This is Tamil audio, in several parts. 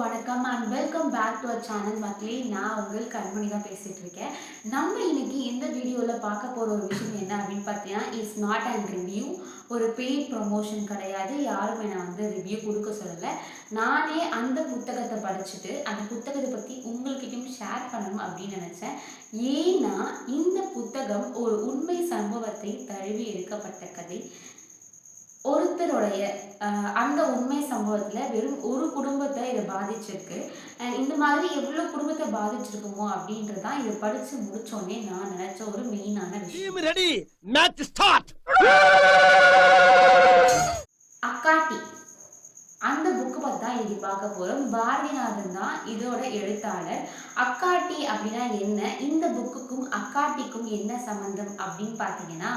வணக்கம் and welcome back to a channel மக்களே நான் உங்கள் கண்மணி தான் பேசிகிட்டு இருக்கேன். நம்ம இன்னைக்கு இந்த வீடியோவில் பார்க்க போகிற ஒரு விஷயம் என்ன அப்படின்னு பார்த்தீங்கன்னா இட்ஸ் நாட் அண்ட் ரிவ்யூ ஒரு பெய்ட் ப்ரொமோஷன் கிடையாது. யாரும் என்னை வந்து ரிவ்யூ கொடுக்க சொல்லலை. நானே அந்த புத்தகத்தை படிச்சுட்டு அந்த புத்தகத்தை பற்றி உங்கள்கிட்டயும் ஷேர் பண்ணணும் அப்படின்னு நினச்சேன். ஏன்னா இந்த புத்தகம் ஒரு உண்மை சம்பவத்தை தழுவி எடுக்கப்பட்ட கதை. ஒருத்தருடைய அந்த உண்மை சம்பவத்துல வெறும் ஒரு குடும்பத்தை இதை பாதிச்சிருக்கு. இந்த மாதிரி எவ்வளோ குடும்பத்தை பாதிச்சிருக்குமோ அப்படின்றதான் இதை படிச்சு முடிச்சோடனே நான் நினைச்ச ஒரு மெயினான விஷயம். அக்காட்டி அந்த புக்கு பற்றி தான் இன்னைக்கு பார்க்க போகிறோம் பாரதிநாதன் தான் இதோட எழுத்தாளர். அக்காட்டி அப்படின்னா என்ன? இந்த புக்குக்கும் அக்காட்டிக்கும் என்ன சம்பந்தம் அப்படின்னு பார்த்தீங்கன்னா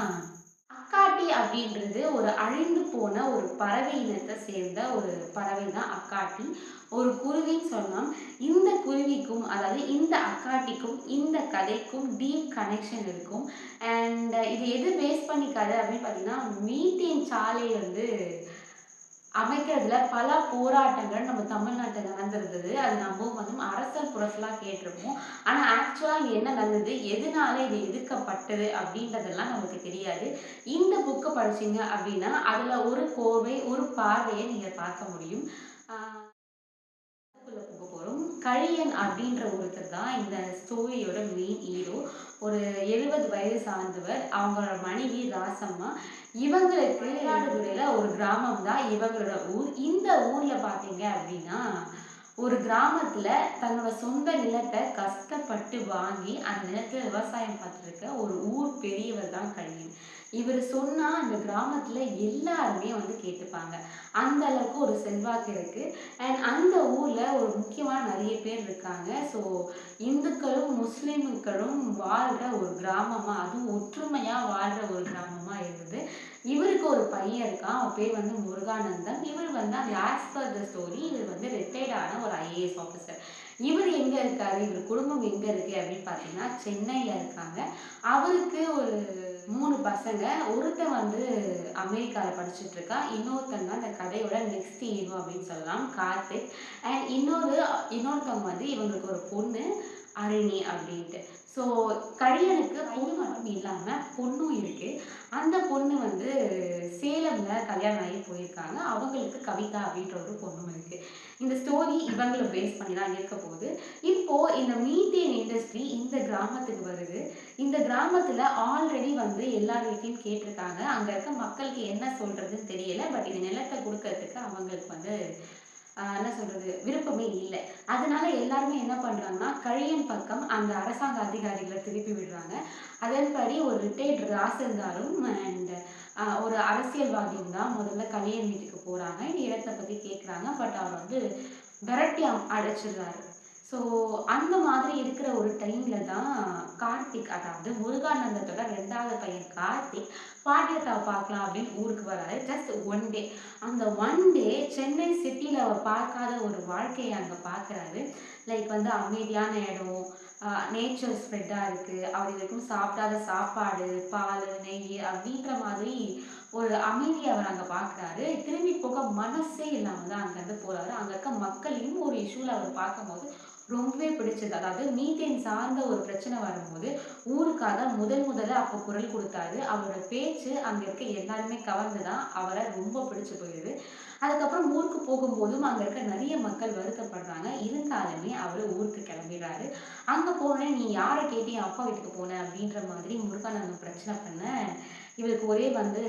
அக்காட்டி அப்படின்றது ஒரு அழிந்து போன ஒரு பறவை இனத்தை சேர்ந்த ஒரு பறவை தான் அக்காட்டி. ஒரு குருவின்னு சொன்னால் இந்த குருவிக்கும் அதாவது இந்த அக்காட்டிக்கும் இந்த கதைக்கும் டீப் கனெக்ஷன் இருக்கும். அண்ட் இது எது பேஸ் பண்ணி கதை அப்படின்னு பார்த்தீங்கன்னா மீத்தேன் சாலை வந்து அமைக்கிறதுல பல போராட்டங்கள் நம்ம தமிழ்நாட்டில் நடந்திருந்தது. அது நம்ம வந்து அரசல் புரசலாக கேட்டிருப்போம். ஆனால் ஆக்சுவலாக என்ன நடந்தது? எதனால இது எதிர்க்கப்பட்டது? அப்படின்றதெல்லாம் நமக்கு தெரியாது. இந்த புக்கை படிச்சீங்க அப்படின்னா அதில் ஒரு கோர்வை ஒரு பார்வையை நீங்கள் பார்க்க முடியும். ஆஹ் போக போகிறோம் கழியன் அப்படின்ற ஒருத்தர் தான் இந்த ஸ்டோரியோட மெயின் ஹீரோ ஒரு எழுபது வயது சார்ந்தவர் அவங்களோட மனைவி ராசம்மா. இவங்களுக்கு மயிலாடுதுறையில ஒரு கிராமம் தான் இவங்களோட ஊர். இந்த ஊர்ல பாத்தீங்க அப்படின்னா ஒரு கிராமத்துல தன்னோட சொந்த நிலத்தை கஷ்டப்பட்டு வாங்கி அந்த நிலத்துல விவசாயம் பார்த்துருக்க ஒரு ஊர் பெரியவர் தான் கழியும் இவர் சொன்னா அந்த கிராமத்துல எல்லாருமே வந்து கேட்டுப்பாங்க. அந்த அளவுக்கு ஒரு செல்வாக்கு இருக்கு. அண்ட் அந்த ஊர்ல ஒரு முக்கியமான நிறைய பேர் இருக்காங்க. ஸோ இந்துக்களும் முஸ்லீம்களும் வாழ்ற ஒரு கிராமமா அதுவும் ஒற்றுமையா வாழ்ற ஒரு கிராமமா இருந்தது இவருக்கு ஒரு பையன் இருக்கான். அவன் பேர் வந்து முருகானந்தம். இவர் வந்து அந்த ஆஸ் பர் த ஸ்டோரி இவர் வந்து ரிட்டையர்டான ஒரு ஐஏஎஸ் ஆஃபீஸர் இவர் எங்க இருக்காரு? இவர் குடும்பம் எங்க இருக்கு அப்படின்னு பார்த்தீங்கன்னா சென்னையில இருக்காங்க. அவருக்கு ஒரு மூணு பசங்க ஒருத்தன் வந்து அமெரிக்காவில் படிச்சுட்டு இருக்கா இன்னொருத்தன் தான் இந்த கதையோட நெக்ஸ்ட் ஹீரோ அப்படின்னு சொல்லலாம் கார்த்திக். அண்ட் இன்னொரு இன்னொருத்தவங்க வந்து இவங்களுக்கு ஒரு பொண்ணு. அரணி அப்படின்ட்டு. ஸோ கரியனுக்கு பொண்ணு மட்டும் இல்லாமல் பொண்ணும் இருக்குது அந்த பொண்ணு வந்து சேலம்ல கல்யாணம் ஆகி போயிருக்காங்க. அவங்களுக்கு கவிதா அப்படின்ற ஒரு பொண்ணும் இருக்குது இந்த ஸ்டோரி இவங்களை பேஸ் பண்ணி தான் இருக்க போகுது. இப்போ இந்த மீத்தேன் இண்டஸ்ட்ரி இந்த கிராமத்துக்கு வருது. இந்த கிராமத்தில் ஆல்ரெடி வந்து எல்லார் வீட்டையும் கேட்டிருக்காங்க. அங்கே இருக்க மக்களுக்கு என்ன சொல்கிறதுன்னு தெரியல. பட் இந்த நிலத்தை கொடுக்கறதுக்கு அவங்களுக்கு வந்து என்ன சொல்றது விருப்பமே இல்லை. அதனால எல்லாருமே என்ன பண்றாங்கன்னா கழியன் பக்கம் அந்த அரசாங்க அதிகாரிகளை திருப்பி விடுறாங்க. அதன்படி ஒரு ரிட்டையர்ட் ராசிருந்தாலும் அண்ட் ஒரு அரசியல்வாதியும் தான் முதல்ல கழியன் வீட்டுக்கு போறாங்க. இடத்தை பத்தி கேட்குறாங்க பட் அவர் வந்து விரட்டி அடைச்சிடுறாரு. ஸோ அந்த மாதிரி இருக்கிற ஒரு டைம்ல தான் கார்த்திக் அதாவது முருகானந்தத்தோட ரெண்டாவது பையன் கார்த்திக் பாட்டியத்தாவை பார்க்கலாம் அப்படின்னு ஊருக்கு வராரு. ஜஸ்ட் ஒன் டே அந்த ஒன் டே சென்னை சிட்டியில் அவர் பார்க்காத ஒரு வாழ்க்கையை அங்கே பார்க்குறாரு. லைக் வந்து அமைதியான இடம் நேச்சர் ஸ்ப்ரெட்டாக இருக்குது அவர் இது வரைக்கும் சாப்பிடாத சாப்பாடு பால் நெய் அப்படின்ற மாதிரி ஒரு அமைதியை அவர் அங்கே பார்க்குறாரு. திரும்பி போக மனசே இல்லாமல் தான் அங்கேருந்து போகிறாரு அங்கே இருக்க மக்களையும் ஒரு இஷ்யூவில் அவர் பார்க்கும்போது ரொம்பவே பிடிச்சது அதாவது மீத்தேன் சார்ந்த ஒரு பிரச்சனை வரும்போது ஊருக்காக முதல் முதல்ல அப்போ குரல் கொடுத்தாரு. அவரோட பேச்சு அங்கே இருக்க எல்லாருமே கவர்ந்து தான் அவரை ரொம்ப பிடிச்சு போயிடுது. அதுக்கப்புறம் ஊருக்கு போகும்போதும் அங்கே இருக்க நிறைய மக்கள் வருத்தப்படுறாங்க. இருந்தாலுமே அவர் ஊருக்கு கிளம்பிடுறாரு. அங்கே போனேன் நீ யாரை கேட்டு என் அப்பா வீட்டுக்கு போன? அப்படின்ற மாதிரி முருகானந்தம் பிரச்சனை பண்ண இவருக்கு ஒரே வந்து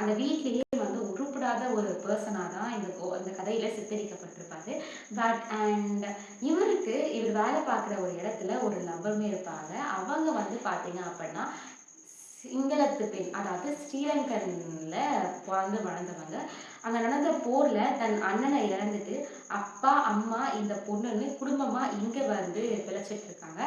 அந்த வீட்லேயே வந்து உருப்படாத ஒரு பர்சனாக தான் இந்த கோ- இந்த கதையில் சித்தரிக்கப்பட்டிருப்பாரு. பட் அண்ட் இவருக்கு இவர் வேலை பார்க்குற ஒரு இடத்துல ஒரு நபருமே இருப்பாங்க. அவங்க வந்து பார்த்தீங்க அப்படின்னா சிங்களத்து பெண் அதாவது ஸ்ரீலங்கன்ல பிறந்து வளர்ந்தவங்க. அங்க நடந்த போர்ல தன் அண்ணனை இழந்துட்டு அப்பா அம்மா இந்த பொண்ணுன்னு குடும்பமா இங்க வந்து பிழைச்சிட்டு இருக்காங்க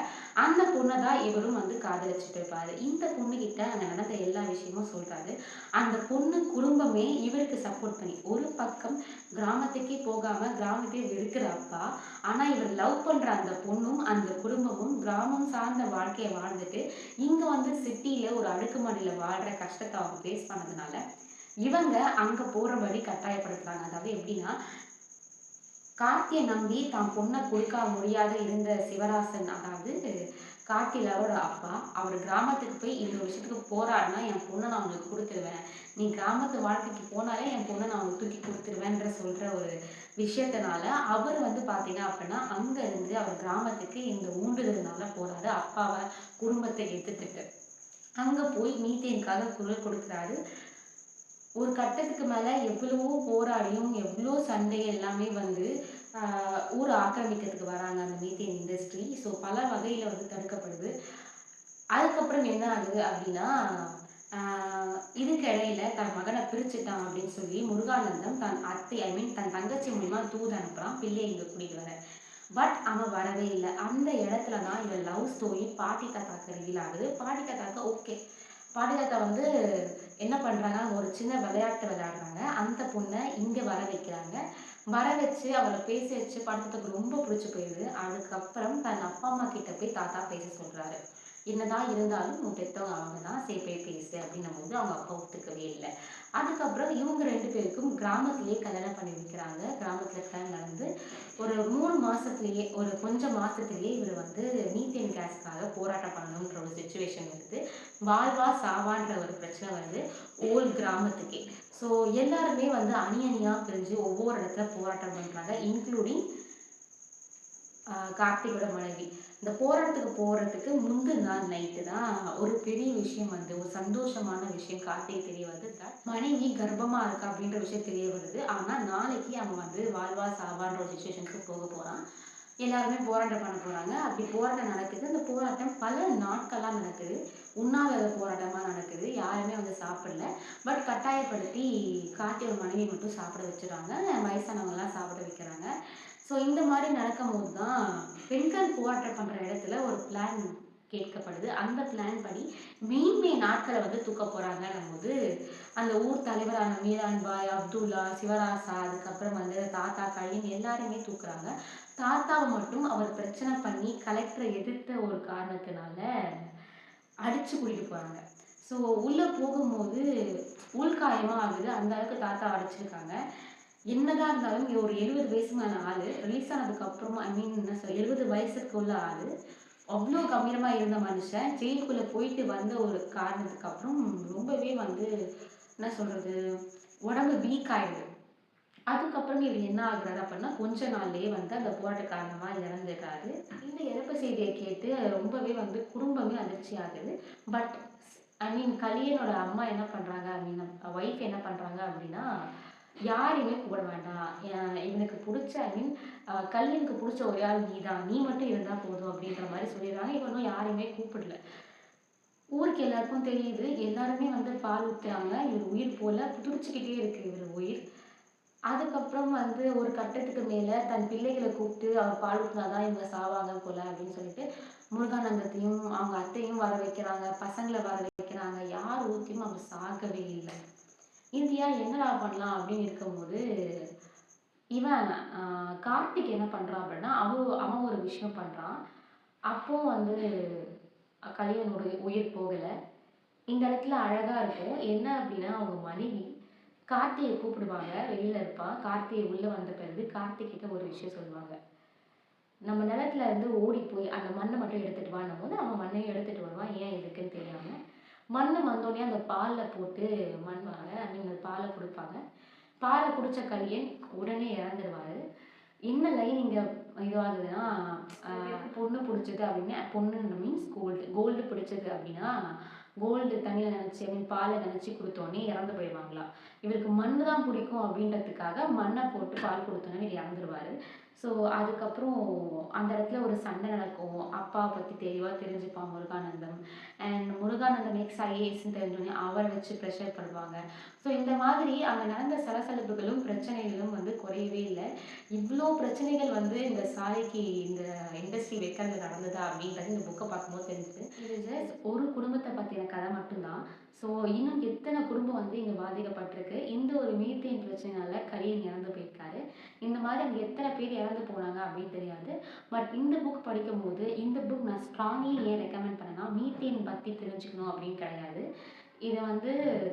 அந்த பொண்ணை தான் இவரும் வந்து காதலிச்சுட்டு இருப்பாரு. இந்த பொண்ணு கிட்ட அங்க நடந்த எல்லா விஷயமும் சொல்றாரு. அந்த பொண்ணு குடும்பமே இவருக்கு சப்போர்ட் பண்ணி ஒரு பக்கம் கிராமத்துக்கே போகாம கிராமத்தையே வெறுக்கிற அப்பா ஆனா இவர் லவ் பண்ற அந்த பொண்ணும் அந்த குடும்பமும் கிராமம் சார்ந்த வாழ்க்கையை வாழ்ந்துட்டு இங்க வந்து சிட்டியில் ஒரு அடுக்குமாடியில வாழ்ற கஷ்டத்தை அவங்க ஃபேஸ் பண்ணதுனால இவங்க அங்க போற வழி கட்டாயப்படுத்துறாங்க. அதாவது எப்படின்னா கார்த்தியை நம்பி தான் பொண்ணை கொடுக்க முடியாத இருந்த சிவராசன் அதாவது கார்த்திலாவோட அப்பா அவர் கிராமத்துக்கு போய் இந்த விஷயத்துக்கு போராடினா என் பொண்ணை நான் உங்களுக்கு கொடுத்துருவேன். நீ கிராமத்து வாழ்க்கைக்கு போனாலே என் பொண்ணை நான் உங்களுக்கு தூக்கி கொடுத்துருவேன்ற சொல்ற ஒரு விஷயத்தினால அவர் வந்து பார்த்தீங்க அப்படின்னா அங்க இருந்து அவர் கிராமத்துக்கு இந்த ஊண்டுதல்னால போறாரு. அப்பாவை குடும்பத்தை எடுத்துட்டு அங்க போய் மீத்தேனுக்காக குரல் கொடுக்குறாரு. ஒரு கட்டத்துக்கு மேலே எவ்வளவோ போராடியும் எவ்வளோ சண்டை எல்லாமே வந்து ஊர் ஊரை ஆக்கிரமிக்கிறதுக்கு வராங்க அந்த மீத்தேன் இண்டஸ்ட்ரி ஸோ பல வகையில் வந்து தடுக்கப்படுது. அதுக்கப்புறம் என்ன ஆகுது அப்படின்னா இதுக்கு இடையில தன் மகனை பிரிச்சுட்டான் அப்படின்னு சொல்லி முருகானந்தம் தன் அத்தை ஐ மீன் தன் தங்கச்சி மூலிமா தூது அனுப்புறான். பிள்ளை இங்கே கூட்டிகிட்டு வர. பட் அவன் வரவே இல்லை. அந்த இடத்துல தான் இவன் லவ் ஸ்டோரி பாட்டி தாத்தாக்கு ரிவீல் ஆகுது. பாட்டி தாத்தாக்கு ஓகே பாட்டி வந்து என்ன பண்ணுறாங்க ஒரு சின்ன விளையாட்டு விளையாடுறாங்க. அந்த பொண்ணை இங்கே வர வைக்கிறாங்க. வர வச்சு அவளை பேச வச்சு படத்துக்கு ரொம்ப பிடிச்சி போயிடுது. அதுக்கப்புறம் தன் அப்பா அம்மா கிட்ட போய் தாத்தா பேச சொல்கிறாரு என்னதான் இருந்தாலும் உன் பெத்தவங்க அவங்க தான் சரி போய் பேசு அப்படின்னும் போது அவங்க அப்பா ஒத்துக்கவே இல்லை. அதுக்கப்புறம் இவங்க ரெண்டு பேருக்கும் கிராமத்திலேயே கல்யாணம் பண்ணி வைக்கிறாங்க. கிராமத்துல கல்யாணம் நடந்து ஒரு மூணு மாசத்துலயே ஒரு கொஞ்சம் மாசத்துலயே இவர் வந்து மீத்தேன் கேஸ்க்காக போராட்டம் பண்ணணுன்ற ஒரு சுச்சுவேஷன் வருது வாழ்வா சாவான்ற ஒரு பிரச்சனை வருது ஓல் கிராமத்துக்கே. ஸோ எல்லாருமே வந்து அணி அணியா பிரிஞ்சு ஒவ்வொரு இடத்துல போராட்டம் பண்றாங்க இன்க்ளூடிங் கார்த்திகோட மனைவி. இந்த போராட்டத்துக்கு போகிறதுக்கு முந்தின நாள் நைட்டு தான் ஒரு பெரிய விஷயம் வந்து ஒரு சந்தோஷமான விஷயம் கார்த்திக் தெரிய வருது மனைவி கர்ப்பமாக இருக்கா அப்படின்ற விஷயம் தெரிய வருது. ஆனால் நாளைக்கு அவன் வந்து வாழ்வா சாவான்ற ஒரு சுச்சுவேஷனுக்கு போக போகிறான் எல்லாருமே போராட்டம் பண்ண போகிறாங்க அப்படி போராட்டம் நடக்குது. அந்த போராட்டம் பல நாட்களாக நடக்குது. உண்ணாவிரத போராட்டமாக நடக்குது. யாருமே வந்து சாப்பிடல. பட் கட்டாயப்படுத்தி கார்த்திகோட மனைவி மட்டும் சாப்பிட வச்சுறாங்க வயசானவங்கலாம் சாப்பிட வைக்கிறாங்க. ஸோ இந்த மாதிரி நடக்கும்போது தான் பெண்கள் போராட்டம் பண்ணுற இடத்துல ஒரு பிளான் கேட்கப்படுது. அந்த பிளான் படி மெயின் மெயின் நாட்களை வந்து தூக்க போகிறாங்கன்னும் போது அந்த ஊர் தலைவரான மீரான் பாய் அப்துல்லா சிவராசா அதுக்கப்புறம் வந்து தாத்தா கழின் எல்லாருமே தூக்குறாங்க. தாத்தாவை மட்டும் அவர் பிரச்சனை பண்ணி கலெக்டரை எதிர்த்த ஒரு காரணத்தினால அடிச்சு கூட்டிட்டு போகிறாங்க ஸோ உள்ளே போகும்போது உள்காயமாக ஆகுது. அந்த அளவுக்கு தாத்தா அடிச்சிருக்காங்க. என்னதான் இருந்தாலும் இங்க ஒரு எழுபது வயசுமான ஆளு ரிலீஸ் ஆனதுக்கு அப்புறமா ஐ மீன் என்ன சொல்ல எழுபது வயசுக்கு உள்ள ஆளு அவ்வளோ கம்பீரமா இருந்த மனுஷன் ஜெயிலுக்குள்ள போயிட்டு வந்த ஒரு காரணத்துக்கு அப்புறம் ரொம்பவே வந்து என்ன சொல்றது உடம்பு வீக் ஆயிடுது. அதுக்கப்புறம் இவர் என்ன ஆகுறாரு அப்படின்னா கொஞ்ச நாள்லயே வந்து அந்த போராட்ட காரணமா இறந்துடுறாரு. இந்த இறப்பு செய்தியை கேட்டு ரொம்பவே வந்து குடும்பமே அதிர்ச்சி ஆகுது. பட் ஐ மீன் கலியனோட அம்மா என்ன பண்றாங்க ஐ மீன் ஒய்ஃப் என்ன பண்றாங்க அப்படின்னா யாரையுமே கூப்பிட வேண்டாம். எனக்கு இவனுக்கு பிடிச்ச ஐ மீன் கல்யாணுக்கு பிடிச்ச ஒரே ஆள் நீதான். நீ மட்டும் இருந்தால் போதும் அப்படின்ற மாதிரி சொல்லிடுறாங்க. இவனும் யாரையுமே கூப்பிடல. ஊருக்கு எல்லாருக்கும் தெரியுது. எல்லாருமே வந்து பால் ஊத்துறாங்க. இவர் உயிர் போல துடிச்சுக்கிட்டே இருக்கு இவர் உயிர். அதுக்கப்புறம் வந்து ஒரு கட்டத்துக்கு மேலே தன் பிள்ளைகளை கூப்பிட்டு அவர் பால் ஊற்றினாதான் இவங்க சாவாங்க போல அப்படின்னு சொல்லிட்டு முருகானந்தத்தையும் அவங்க அத்தையும் வர வைக்கிறாங்க. பசங்களை வர வைக்கிறாங்க. யார் ஊற்றியும் அவர் சாகவே இல்லை. இந்தியா என்னடா பண்ணலாம் அப்படின்னு இருக்கும்போது இவன் கார்த்திக் என்ன பண்ணுறான் அப்படின்னா அவ அவன் ஒரு விஷயம் பண்ணுறான் அப்போ வந்து கலியனோட உயிர் போகலை. இந்த இடத்துல அழகாக இருக்கும். என்ன அப்படின்னா அவங்க மனைவி கார்த்தியை கூப்பிடுவாங்க. வெளியில் இருப்பான் கார்த்தியை உள்ளே வந்த பிறகு கார்த்திக் கிட்ட ஒரு விஷயம் சொல்லுவாங்க. நம்ம நிலத்துல இருந்து ஓடி போய் அந்த மண்ணை மட்டும் எடுத்துட்டு வான்னும் போது அவன் மண்ணையும் எடுத்துட்டு வருவான். ஏன் எதுக்குன்னு தெரியாமல் மண்ணை வந்தோடனே அந்த பால்ல போட்டு மண் வாங்க அந்த பாலை கொடுப்பாங்க. பாலை குடிச்ச கலியன் உடனே இறந்துருவாரு. என்ன லைன் இங்க இதுவாகுதுன்னா பொண்ணு பிடிச்சது அப்படின்னா பொண்ணு மீன்ஸ் கோல்டு கோல்டு பிடிச்சது அப்படின்னா கோல்டு தண்ணியில் நினச்சி ஐ மீன் பாலை நினச்சி கொடுத்தோன்னே இறந்து போயிடுவாங்களாம் இவருக்கு மண்ணு தான் பிடிக்கும் அப்படின்றதுக்காக மண்ணை போட்டு பால் கொடுத்தோன்னே இவர் இறந்துருவாரு. ஸோ அதுக்கப்புறம் அந்த இடத்துல ஒரு சண்டை நடக்கும். அப்பாவை பற்றி தெளிவாக தெரிஞ்சுப்பான் முருகானந்தம். அண்ட் முருகானந்தம் எக்ஸ் ஐஏஎஸ்ன்னு தெரிஞ்சோடனே அவரை வச்சு ப்ரெஷர் பண்ணுவாங்க. ஸோ இந்த மாதிரி அங்கே நடந்த சலசலப்புகளும் பிரச்சனைகளும் வந்து குறையவே இல்லை. இவ்வளோ பிரச்சனைகள் வந்து இந்த சாலைக்கு இந்த பேசி வைக்கிறது நடந்ததா அப்படின்றது இந்த புக்கை பார்க்கும்போது தெரிஞ்சுது. இது ஜஸ்ட் ஒரு குடும்பத்தை பற்றின கதை மட்டும்தான். ஸோ இன்னும் எத்தனை குடும்பம் வந்து இங்கே பாதிக்கப்பட்டிருக்கு? இந்த ஒரு மீத்தேன் பிரச்சனைனால கரியன் இறந்து போயிருக்காரு? இந்த மாதிரி அங்கே எத்தனை பேர் இறந்து போனாங்க அப்படின்னு தெரியாது. பட் இந்த புக் படிக்கும்போது இந்த புக் நான் ஸ்ட்ராங்லி ஏன் ரெக்கமெண்ட் பண்ணேன்னா மீத்தேன் பற்றி தெரிஞ்சுக்கணும் அப்படின்னு கிடையாது. இதை வந்து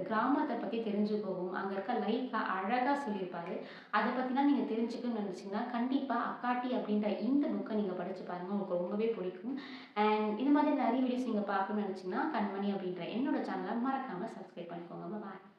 கிராமத்தை பற்றி தெரிஞ்சுக்கோவும் அங்கே இருக்க லைஃப்பை அழகாக சொல்லியிருப்பாரு. அதை பற்றிலாம் நீங்கள் தெரிஞ்சுக்கணும்னு நினச்சிங்கன்னா கண்டிப்பாக அக்காட்டி அப்படின்ற இந்த புக்கை நீங்கள் படித்து பாருங்கள் உங்களுக்கு ரொம்பவே பிடிக்கும். அண்ட் இது மாதிரி நிறைய வீடியோஸ் நீங்கள் பார்க்கணும்னு நினச்சிங்கன்னா கண்மணி அப்படின்ற என்னோட சேனலை மறக்காமல் சப்ஸ்கிரைப் பண்ணிக்கோங்க. பாய்